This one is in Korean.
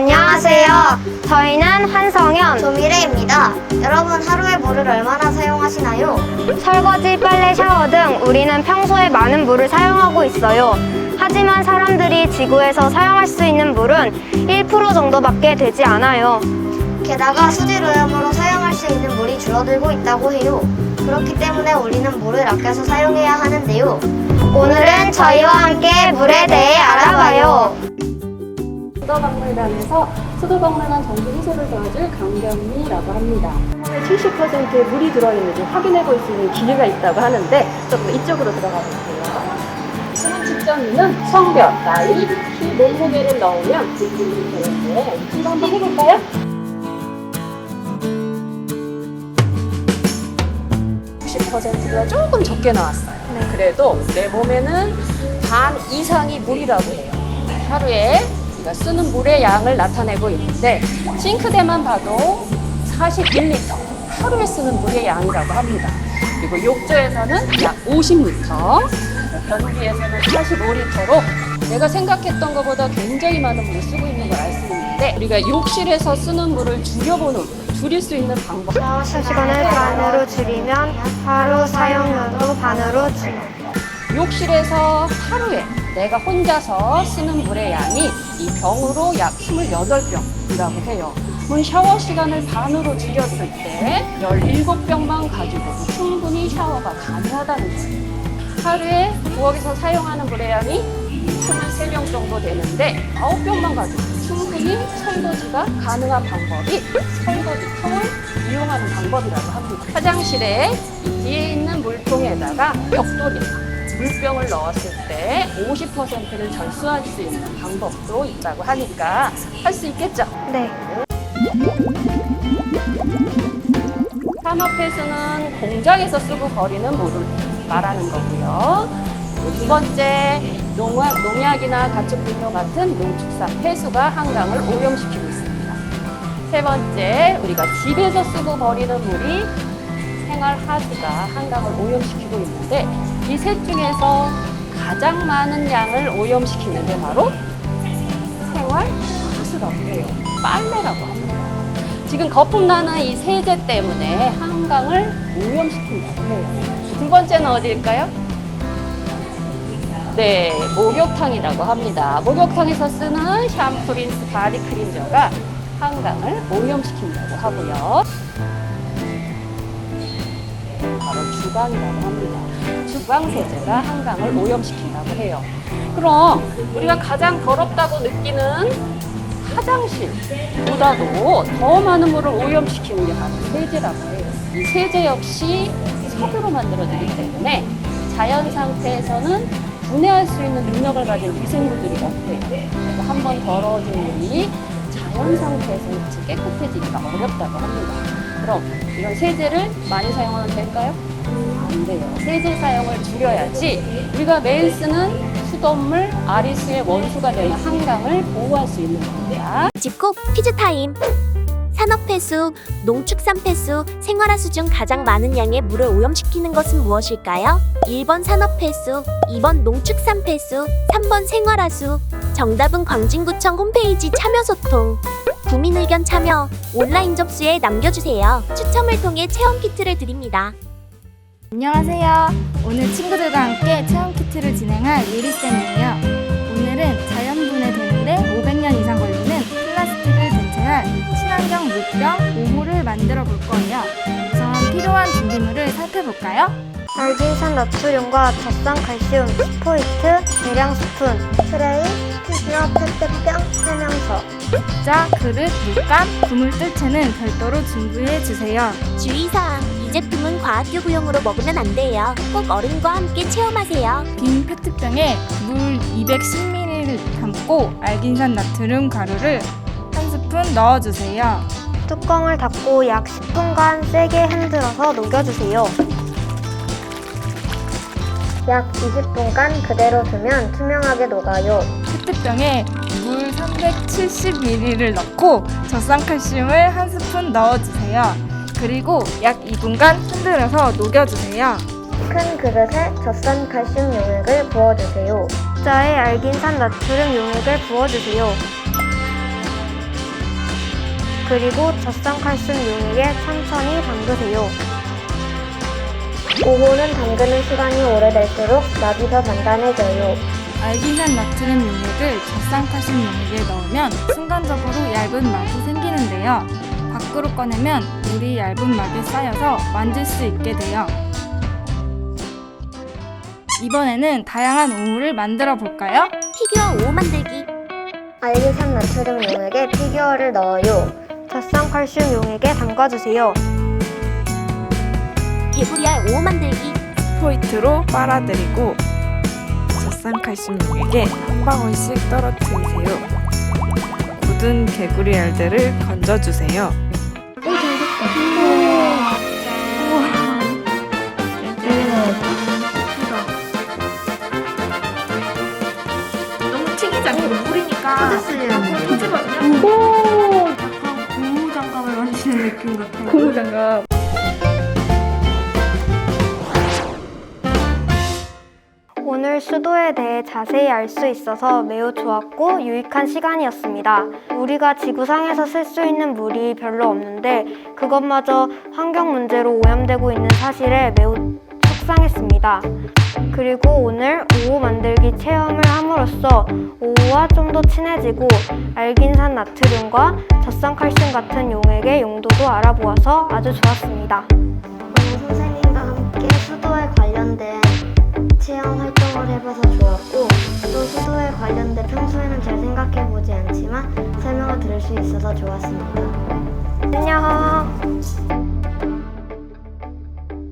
안녕하세요. 저희는 한성현, 조미래입니다. 여러분 하루에 물을 얼마나 사용하시나요? 설거지, 빨래, 샤워 등 우리는 평소에 많은 물을 사용하고 있어요. 하지만 사람들이 지구에서 사용할 수 있는 물은 1% 정도밖에 되지 않아요. 게다가 수질 오염으로 사용할 수 있는 물이 줄어들고 있다고 해요. 그렇기 때문에 우리는 물을 아껴서 사용해야 하는데요. 오늘은 저희와 함께 물에 대해 알아봐요. 수도박물관에서 수도박물관 정비 해소를 도와줄 강경미라고 합니다. 70%의 물이 들어있는지 확인해 볼 수 있는 기계가 있다고 하는데 조금 이쪽으로 들어가 볼게요. 수능 측정기는 성별, 나이, 키, 몸무게를 넣으면 되는데 이거 한번 해볼까요? 90%가 조금 적게 나왔어요. 그래도 내 몸에는 반 이상이 물이라고 해요. 하루에 우리가 쓰는 물의 양을 나타내고 있는데 싱크대만 봐도 41리터 하루에 쓰는 물의 양이라고 합니다. 그리고 욕조에서는 약 50리터, 변기에서는 45리터로 내가 생각했던 것보다 굉장히 많은 물을 쓰고 있는 걸 알 수 있는데 우리가 욕실에서 쓰는 물을 줄여보는 줄일 수 있는 방법 시간을 반으로 줄이면 하루 사용량도 반으로 줄여. 욕실에서 하루에 내가 혼자서 쓰는 물의 양이 이 병으로 약 28병이라고 해요. 그럼 샤워 시간을 반으로 줄였을 때 17병만 가지고도 충분히 샤워가 가능하다는 거예요. 하루에 부엌에서 사용하는 물의 양이 23병 정도 되는데 9병만 가지고 충분히 설거지가 가능한 방법이 설거지 통을 이용하는 방법이라고 합니다. 화장실에 이 뒤에 있는 물통에다가 벽돌이나 물병을 넣었을 때 50%를 절수할 수 있는 방법도 있다고 하니까 할 수 있겠죠? 네. 산업폐수는 공장에서 쓰고 버리는 물을 말하는 거고요. 두 번째, 농약, 농약이나 가축분뇨 같은 농축산 폐수가 한강을 오염시키고 있습니다. 세 번째, 우리가 집에서 쓰고 버리는 물이 생활 하수가 한강을 오염시키고 있는데 이 셋 중에서 가장 많은 양을 오염시키는 게 바로 생활 하수라고 해요. 빨래라고 합니다. 지금 거품 나는 이 세제 때문에 한강을 오염시킨다고 해요. 두 번째는 어디일까요? 네, 목욕탕이라고 합니다. 목욕탕에서 쓰는 샴푸, 린스, 바디 크린저가 한강을 오염시킨다고 하고요. 주방이라고 합니다. 주방 세제가 한강을 오염시킨다고 해요. 그럼 우리가 가장 더럽다고 느끼는 화장실보다도 더 많은 물을 오염시키는 게 바로 세제라고 해요. 이 세제 역시 석유로 만들어지기 때문에 자연 상태에서는 분해할 수 있는 능력을 가진 미생물들이 없대요. 그래서 한 번 더러워진 물이 자연 상태에서는 깨끗해지기가 어렵다고 합니다. 그럼 이런 세제를 많이 사용하면 될까요? 안 돼요. 세제 사용을 줄여야지 우리가 매일 쓰는 수돗물 아리수의 원수가 되는 한강을 보호할 수 있는 겁니다. 집콕 퀴즈 타임. 산업 폐수, 농축산 폐수, 생활하수 중 가장 많은 양의 물을 오염시키는 것은 무엇일까요? 1번 산업 폐수, 2번 농축산 폐수, 3번 생활하수. 정답은 광진구청 홈페이지 참여 소통. 국민 의견 참여 온라인 접수에 남겨주세요. 추첨을 통해 체험 키트를 드립니다. 안녕하세요. 오늘 친구들과 함께 체험 키트를 진행할 유리쌤이에요. 오늘은 자연분해 되는데 500년 이상 걸리는 플라스틱을 대체할 친환경 물병 5호를 만들어 볼 거예요. 우선 필요한 준비물을 살펴볼까요? 알긴산 나트륨과 젖산 칼슘, 스포이트, 대량 스푼, 트레이, 피규어, 페트병, 설명서. 자, 그릇, 물감, 구물 뜰채는 별도로 준비해 주세요. 주의사항, 이 제품은 과학교구용으로 먹으면 안 돼요. 꼭 어른과 함께 체험하세요. 빈 페트병에 물 210ml를 담고 알긴산 나트륨 가루를 한 스푼 넣어주세요. 뚜껑을 닫고 약 10분간 세게 흔들어서 녹여주세요. 약 20분간 그대로 두면 투명하게 녹아요. 페트병에 물 370ml를 넣고 젖산칼슘을 한 스푼 넣어주세요. 그리고 약 2분간 흔들어서 녹여주세요. 큰 그릇에 젖산 칼슘 용액을 부어주세요. 자에 알긴산 나트륨 용액을 부어주세요. 그리고 젖산 칼슘 용액에 천천히 담그세요. 오호는 담그는 시간이 오래될수록 nap이 더 단단해져요. 알기산 나트륨 용액을 젖산 칼슘 용액에 넣으면 순간적으로 얇은 막이 생기는데요. 밖으로 꺼내면 물이 얇은 막에 쌓여서 만질 수 있게 돼요. 이번에는 다양한 오물을 만들어 볼까요? 피규어 5 만들기. 알기산 나트륨 용액에 피규어를 넣어요. 젖산 칼슘 용액에 담가주세요. 개구리알 5 만들기. 포인트로 빨아들이고 젖산 칼슘 용액에 한 방울씩 떨어뜨리세요. 굳은 개구리 알들을 건져주세요. 너무 튀기지 않고 물이니까 뜯었어요. 터지거든요. 오! 약간 고무 장갑을 만지는 느낌 같아요. 고무 장갑. 오늘 수도에 대해 자세히 알 수 있어서 매우 좋았고 유익한 시간이었습니다. 우리가 지구상에서 쓸 수 있는 물이 별로 없는데 그것마저 환경 문제로 오염되고 있는 사실에 매우 속상했습니다. 그리고 오늘 오후 만들기 체험을 함으로써 오후와 좀 더 친해지고 알긴산 나트륨과 젖산 칼슘 같은 용액의 용도도 알아보아서 아주 좋았습니다. 오늘 선생님과 함께 수도에 관련된 체험 활동을 해봐서 좋았고 또 수도에 관련된 평소에는 잘 생각해보지 않지만 설명을 들을 수 있어서 좋았습니다. 안녕.